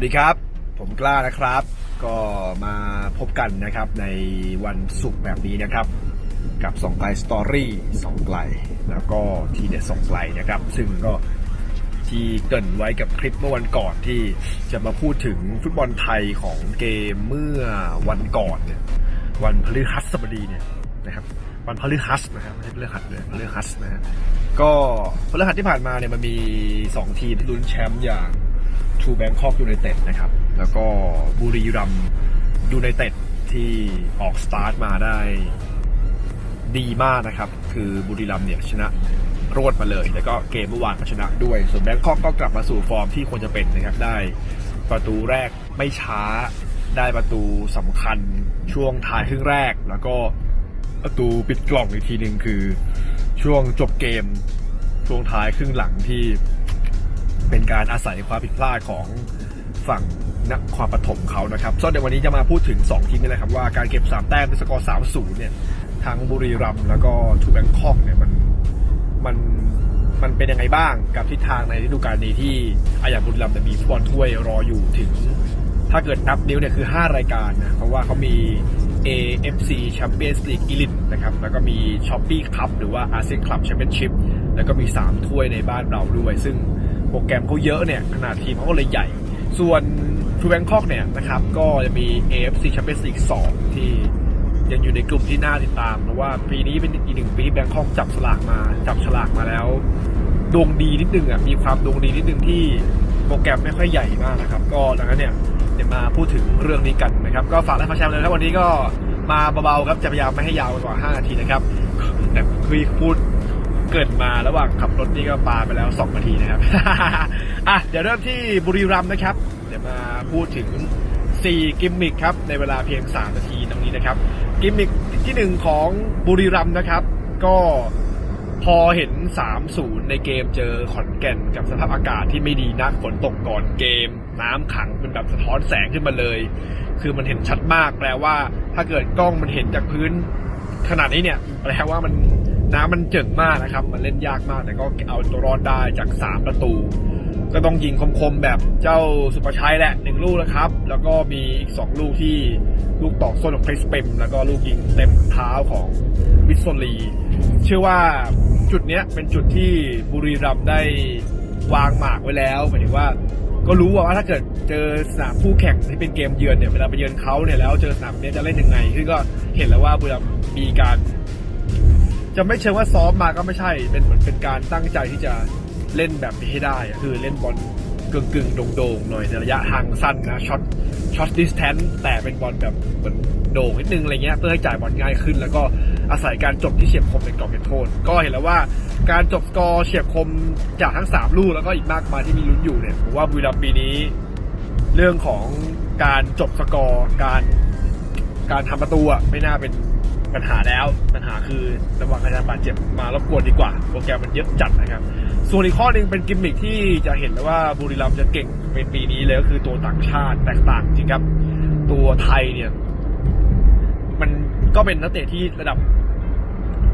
วัสดีครับ ผมกล้านะครับ ก็มาพบกันนะครับในวันศุกร์แบบนี้นะครับ กับสองไกลสตอรี่สองไกลแล้วก็ทีเด็ดสองไกลนะครับ ซึ่งก็ที่เกินไว้กับคลิปเมื่อวันก่อนที่จะมาพูดถึงฟุตบอลไทยของเกมเมื่อวันก่อนเนี่ยวันพฤหัสบดีเนี่ยนะครับวันพฤหัสนะครับไม่ใช่พฤหัสเลยพฤหัสนะฮะก็พฤหัสที่ผ่านมาเนี่ยมันมี 2 ทีมที่ลุ้นแชมป์อย่าง ทูแบงคอกยูไนเต็ดนะครับ แล้วก็บุรีรัมยูไนเต็ดที่ออกสตาร์ทมาได้ดีมากนะครับ คือบุรีรัมเนี่ยชนะรวดมาเลย แล้วก็เกมเมื่อวานก็ชนะด้วย ส่วนแบงคอกก็กลับมาสู่ฟอร์มที่ควรจะเป็นนะครับ ได้ประตูแรกไม่ช้า ได้ประตูสำคัญช่วงท้ายครึ่งแรก แล้วก็ประตูปิดกล่องอีกทีหนึ่งคือช่วงจบเกมช่วงท้ายครึ่งหลังที่ เป็นการอาศัยความผิดพลาดของฝั่งนักความปฐมเขานะครับส่วนในวันนี้จะมาพูดถึง 2 ทีมนี่แหละครับว่าการเก็บ 3 แต้มด้วยสกอร์ 3-0 เนี่ยทั้งบุรีรัมย์แล้วก็ทูแบงคอกเนี่ยมันมันมันเป็นยังไงบ้างกับทิศทางในฤดูกาลนี้ที่อาอย่างบุรีรัมย์จะมีฟุตบอลถ้วยรออยู่ถึง ถ้าเกิดนับนิ้วเนี่ยคือ 5 รายการนะเพราะว่าเขามี AFC Champions League Elite นะครับแล้วก็มี Shopee Cup หรือว่า ASEAN Club Championship แล้วก็มี 3 ถ้วยในบ้านเราด้วย ซึ่ง โปรแกรมเขาเยอะเนี่ยขนาดทีมเขาก็เลยใหญ่ ส่วนทูแบงคอกเนี่ยนะครับก็จะมี AFC Champions League 2ที่ยังอยู่ในกลุ่มที่น่าติดตามเพราะว่าปีนี้เป็นอีกหนึ่งปีแบงคอกจับฉลากมา จับฉลากมาแล้วดวงดีนิดนึงอะมีความดวงดีนิดนึงที่โปรแกรมไม่ค่อยใหญ่มากนะครับ ก็ดังนั้นเนี่ยเดี๋ยวมาพูดถึงเรื่องนี้กันนะครับ ก็ฝากไลค์ฝากแชร์เลยครับวันนี้ก็มาเบาๆครับจะพยายามไม่ให้ยาวกว่า 5 นาทีนะครับ แต่คุยพูด เกิดมาระหว่างขับรถนี่ก็ปาไปแล้ว2นาทีนะครับ อะเดี๋ยวเริ่มที่บุรีรัมย์นะครับ เดี๋ยวมาพูดถึง 4 กิมมิคครับ ในเวลาเพียง 3 นาทีตรงนี้นะครับ กิมมิคที่ 1 ของบุรีรัมย์นะครับ ก็พอเห็น 3-0 ในเกมเจอขอนแก่นกับสภาพอากาศที่ไม่ดีนักฝนตกก่อนเกม น้ำขังเป็นแบบสะท้อนแสงขึ้นมาเลย คือมันเห็นชัดมากแปลว่า ถ้าเกิดกล้องมันเห็นจากพื้นขนาดนี้เนี่ยแปลว่ามัน น้ำมันเจิ่งมากนะครับ มันเล่นยากมากแต่ก็เอาตัวรอดได้จาก 3 ประตู ก็ต้องยิงคมๆแบบเจ้าสุประชัยแหละหนึ่งลูกนะครับ แล้วก็มีอีก 2 ลูกที่ลูกตอกส้นของคริสเปมแล้วก็ลูกยิงเต็มเท้าของวิสโซลี เชื่อว่าจุดเนี้ยเป็นจุดที่บุรีรัมย์ได้วางหมากไว้แล้วหมายถึงว่าก็รู้ว่าถ้าเกิดเจอสนามคู่แข่งที่เป็นเกมเยือนเนี่ยเวลาไปเยือนเขาเนี่ยแล้วเจอสนามเนี้ยจะเล่นยังไงซึ่งก็เห็นแล้วว่าบุรีรัมย์มีการ จะไม่เชิงว่าซ้อมมาก็ไม่ใช่ เป็นเหมือนเป็นการตั้งใจที่จะเล่นแบบนี้ให้ได้อะคือเล่นบอลกึ่งกึ่งๆโด่งๆหน่อยในระยะทางสั้นนะช็อตช็อตดิสแทนแต่เป็นบอลแบบเหมือนโด่งนิดนึงอะไรเงี้ยเพื่อให้จ่ายบอลง่ายขึ้น แล้วก็อาศัยการจบที่เฉียบคมในกรอบเขตโทษ ก็เห็นแล้วว่าการจบสกอร์เฉียบคมจากทั้ง 3 ลูกแล้วก็อีกมากมายที่มีลุ้นอยู่เนี่ยผมว่าบุรีรัมย์ปีนี้ เรื่องของการจบสกอร์การการทำประตูอะไม่น่าเป็น ปัญหาแล้วปัญหาคือระหว่างอาการบาดเจ็บมารบกวนดีกว่า โปรแกรมมันเยอะจัดนะครับ ส่วนอีกข้อหนึ่งเป็นกิมมิคที่จะเห็นได้ว่าบุรีรัมย์จะเก่งในปีนี้เลยก็คือตัวต่างชาติแตกต่างจริงครับ ตัวไทยเนี่ย มันก็เป็นนักเตะที่ระดับ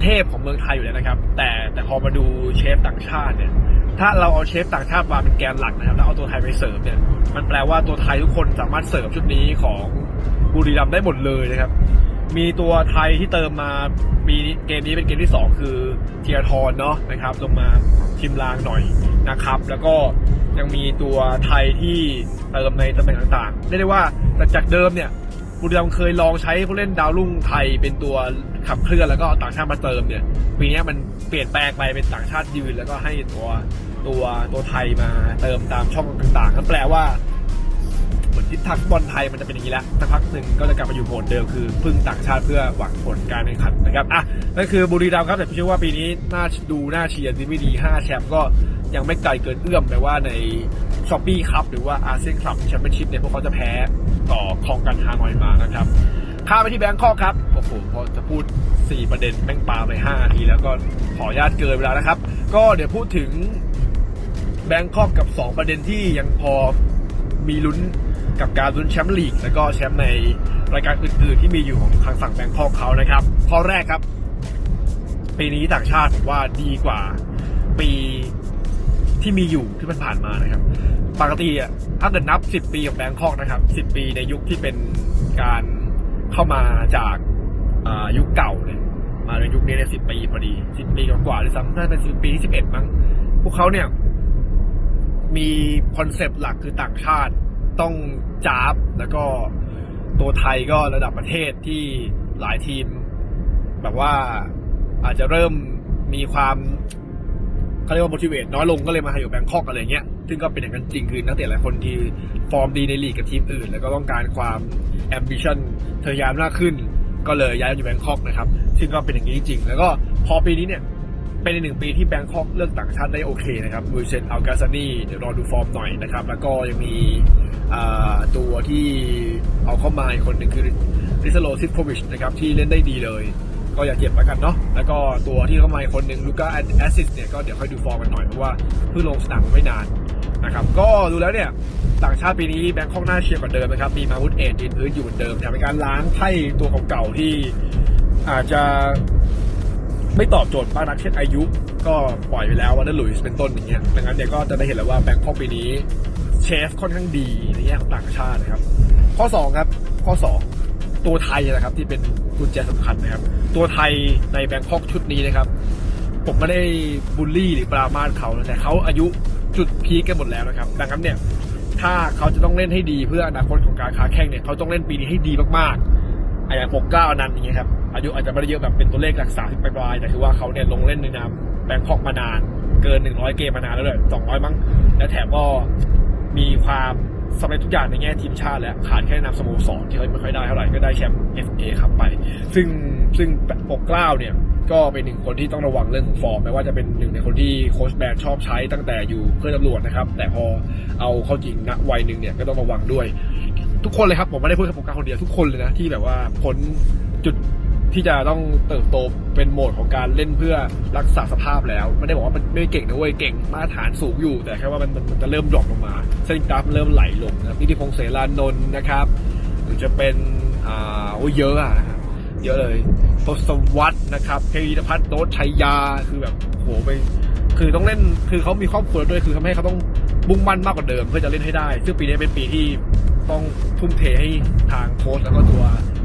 เทพของเมืองไทยอยู่แล้วนะครับ แต่แต่พอมาดูเชฟต่างชาติเนี่ย ถ้าเราเอาเชฟต่างชาติมาเป็นแกนหลักนะครับแล้วเอาตัวไทยไปเสิร์ฟเนี่ย มันแปลว่าตัวไทยทุกคนสามารถเสิร์ฟชุดนี้ของบุรีรัมย์ได้หมดเลยนะครับ มีตัวไทยที่เติมมาปีเกมนี้เป็นเกมที่ 2 คือเทียทรเนาะนะครับ ลงมาทิมลางหน่อยนะครับ แล้วก็ยังมีตัวไทยที่เติมในตำแหน่งต่างๆเรียกได้ว่าแต่จากเดิมเนี่ยบุรีรัมย์เคยลองใช้ผู้เล่นดาวรุ่งไทยเป็นตัวขับเคลื่อนแล้วก็เอาต่างชาติมาเติมเนี่ยปีนี้มันเปลี่ยนแปลงไปเป็นต่างชาติยืนแล้วก็ให้ตัวตัวตัวไทยมาเติมตามช่องต่างๆนั่นแปลว่า ทิศทางฟุตบอลไทยมันจะเป็นอย่างนี้แล้วสักพักหนึ่งก็จะกลับมาอยู่โหมดเดิมคือพึ่งต่างชาติเพื่อหวังผลการแข่งขันนะครับอะนั่นคือบุรีรัมย์ครับแต่ผมเชื่อว่าปีนี้น่าดูน่าเชียร์ดีไม่ดี5แชมป์ก็ยังไม่ไกลเกินเอื้อมแต่ว่าในช้อปปี้ครับหรือว่าอาเซียนคลับแชมเปี้ยนชิพเนี่ยพวกเขาจะแพ้ต่อคองกันฮานอยมานะครับข้าไปที่แบงคอกครับโอ้โหพอจะพูด 4 ประเด็นแม่งปาไป5นาทีแล้วก็ขออนุญาตเกินเวลานะครับ ก็เดี๋ยวพูดถึงแบงคอกกับ 2 ประเด็นที่ยังพอมีลุ้น กับการลุ้นแชมป์ลีก แล้วก็แชมป์ในรายการอื่น ๆ ที่มีอยู่ของทางฝั่งแบงคอกเขานะครับ ข้อแรกครับ ปีนี้ต่างชาติผมว่าดีกว่าปีที่มีอยู่ที่มันผ่านมานะครับ ปกติอะถ้าเกิดนับ 10 ปีของแบงคอกนะครับ 10 ปีในยุคที่เป็นการเข้ามาจากยุคเก่าเนี่ยมาในยุคนี้ในย10ปีพอดี10ปีกว่าๆหรือซ้ำน่าจะเป็น10ปีที่11มั้งพวกเขาเนี่ย มีคอนเซปต์หลักคือต่างชาติ ต้องจ้าบแล้วก็ตัวไทยก็ระดับประเทศที่หลายทีม แบบว่าอาจจะเริ่มมีความเขาเรียกว่า motivate น้อยลงก็เลยมาอยู่แบงคอกอะไรเงี้ย ซึ่งก็เป็นอย่างนั้นจริงคือนักเตะหลายคนที่ฟอร์มดีในลีกกับทีมอื่น แล้วก็ต้องการความ ambition ทะยานมากขึ้น ก็เลยย้ายมาอยู่แบงคอกนะครับ ซึ่งก็เป็นอย่างนี้จริง แล้วก็พอปีนี้เนี่ย เป็นอีกหนึ่งปีที่แบงคอกเลือกต่างชาติได้โอเคนะครับมูเซนอัลกาซานีเดี๋ยวรอดูฟอร์มหน่อยนะครับ แล้วก็ยังมีตัวที่เอาเข้ามาอีกคนหนึ่งคือริซโลซิฟโควิชนะครับที่เล่นได้ดีเลย ก็อย่าเจ็บแล้วกันเนาะแล้วก็ตัวที่เข้ามาอีกคนหนึ่งลูก้าแอสซิสเนี่ยก็เดี๋ยวค่อยดูฟอร์มกันหน่อยเพราะว่าเพิ่งลงสนามไม่นานนะครับก็ดูแล้วเนี่ยต่างชาติปีนี้แบงคอกน่าเชียร์กว่าเดิมนะครับมีมาวุธเอ็นยืนพื้นอยู่เหมือนเดิมแต่เป็นการล้างไพ่ตัวเก่าๆที่อาจจะ ไม่ตอบโจทย์มากนักเช่นอายุ ก็ปล่อยไปแล้วว่านั่นหลุยส์เป็นต้นอย่างเงี้ยดังนั้นเนี่ยก็จะได้เห็นแล้วว่าแบงคอกปีนี้เชฟค่อนข้างดีในแง่ของต่างชาตินะครับ ข้อ 2 ครับ ข้อ 2 ตัวไทยนะครับที่เป็นกุญแจสำคัญนะครับ ตัวไทยในแบงคอกชุดนี้นะครับ ผมไม่ได้บูลลี่หรือปรามาสเขาแต่เขาอายุจุดพีคกันหมดแล้วนะครับ ดังนั้นเนี่ยถ้าเขาจะต้องเล่นให้ดีเพื่ออนาคตของการค้าแข่งเนี่ยเขาต้องเล่นปีนี้ให้ดีมากๆ อาอย่างปกเก้าอนันต์อย่างเงี้ยครับอายุอาจจะไม่ได้เยอะแบบเป็นตัวเลขหลักสามสิบปลายแต่คือว่าเขาเนี่ยลงเล่นในนามแบงคอกมานานเกินหนึ่งร้อยเกมมานานแล้วเลยสองร้อยมั้งและแถมก็มีความสำเร็จทุกอย่างในแง่ทีมชาติแล้วขาดแค่นามสโมสรที่เขาไม่ค่อยได้เท่าไหร่ก็ได้แชมป์ FA ครับไป ซึ่งซึ่งปกเกล้าวเนี่ยก็เป็นหนึ่งคนที่ต้องระวังเรื่องของฟอร์มแม้ว่าจะเป็นหนึ่งในคนที่โค้ชแบนชอบใช้ตั้งแต่อยู่เพื่อนตำรวจนะครับ แต่พอเอาเข้าจริงณวัยหนึ่งเนี่ยก็ต้องระวังด้วย ทุกคนเลยครับผมไม่ได้พูดแค่ผมกาคนเดียวทุกคนเลยนะที่แบบว่าพ้นจุดที่จะต้องเติบโตเป็นโหมดของการเล่นเพื่อรักษาสภาพแล้วไม่ได้บอกว่ามันไม่เก่งนะเว้ยเก่งมาตรฐานสูงอยู่ แต่แค่ว่ามันมันจะเริ่มดรอปลงมา เส้นกราฟเริ่มไหลลงนะครับนิติพงษ์เสรานนท์นะครับ หรือจะเป็นอ่าโอ้ยเยอะอะนะครับเยอะเลยทศวรรษนะครับเพริพัฒน์โนชัยยาคือแบบโหไปคือต้องเล่นคือเขามีครอบครัวด้วยคือทำให้เขาต้องมุ่งมั่นมากกว่าเดิม เพื่อจะเล่นให้ได้ ซึ่งปีนี้เป็นปีที่ ต้องทุ่มเทให้ทางโค้ชแล้วก็ตัว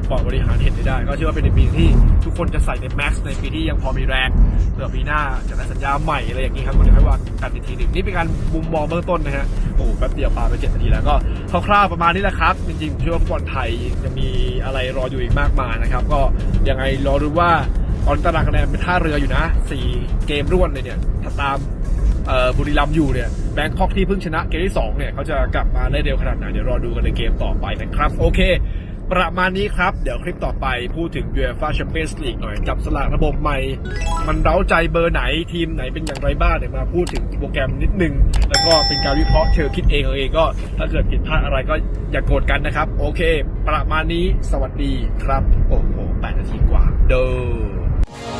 บอร์ดบริหารเห็นได้ ก็เชื่อว่าเป็นปีที่ทุกคนจะใส่ในแม็กซ์ในปีที่ยังพอมีแรงเผื่อปีหน้าจะได้สัญญาใหม่อะไรอย่างนี้ครับก็เดี๋ยวค่ว่ากันอีกทีหนึ่งนี่เป็นการมุมมองเบื้องต้นนะฮะโอ้แป๊บเดียวปาไปเจ็ดนาทีแล้วก็คร่าวๆประมาณนี้แหละครับ จริงๆผมเชื่อว่าฟุตบอลไทยยังมีอะไรรออยู่อีกมากมายนะครับ ก็ยังไงรอดูว่าตอนนตารางคะแนนเป็นท่าเรืออยู่นะสี่เกมรวดเลยเนี่ยถ้าตาม บุรีรัมย์อยู่เนี่ยแบงคอกที่เพิ่งชนะเกมที่2เนี่ยเขาจะกลับมาได้เร็วขนาดไหนเดี๋ยวรอดูกันในเกมต่อไปนะครับโอเคประมาณนี้ครับ เดี๋ยวคลิปต่อไปพูดถึง UEFA Champions League หน่อย จับสลากระบบใหม่ มันเร้าใจเบอร์ไหนทีมไหนเป็นอย่างไรบ้างเดี๋ยวมาพูดถึงโปรแกรมนิดนึง แล้วก็เป็นการวิเคราะห์เชิงคิดเองเอาเองก็ ถ้าเกิดผิดพลาดอะไรก็อย่ากโกรธกันนะครับ โอเค ประมาณนี้สวัสดีครับ โอ้โหแปดนาทีกว่า เด้อ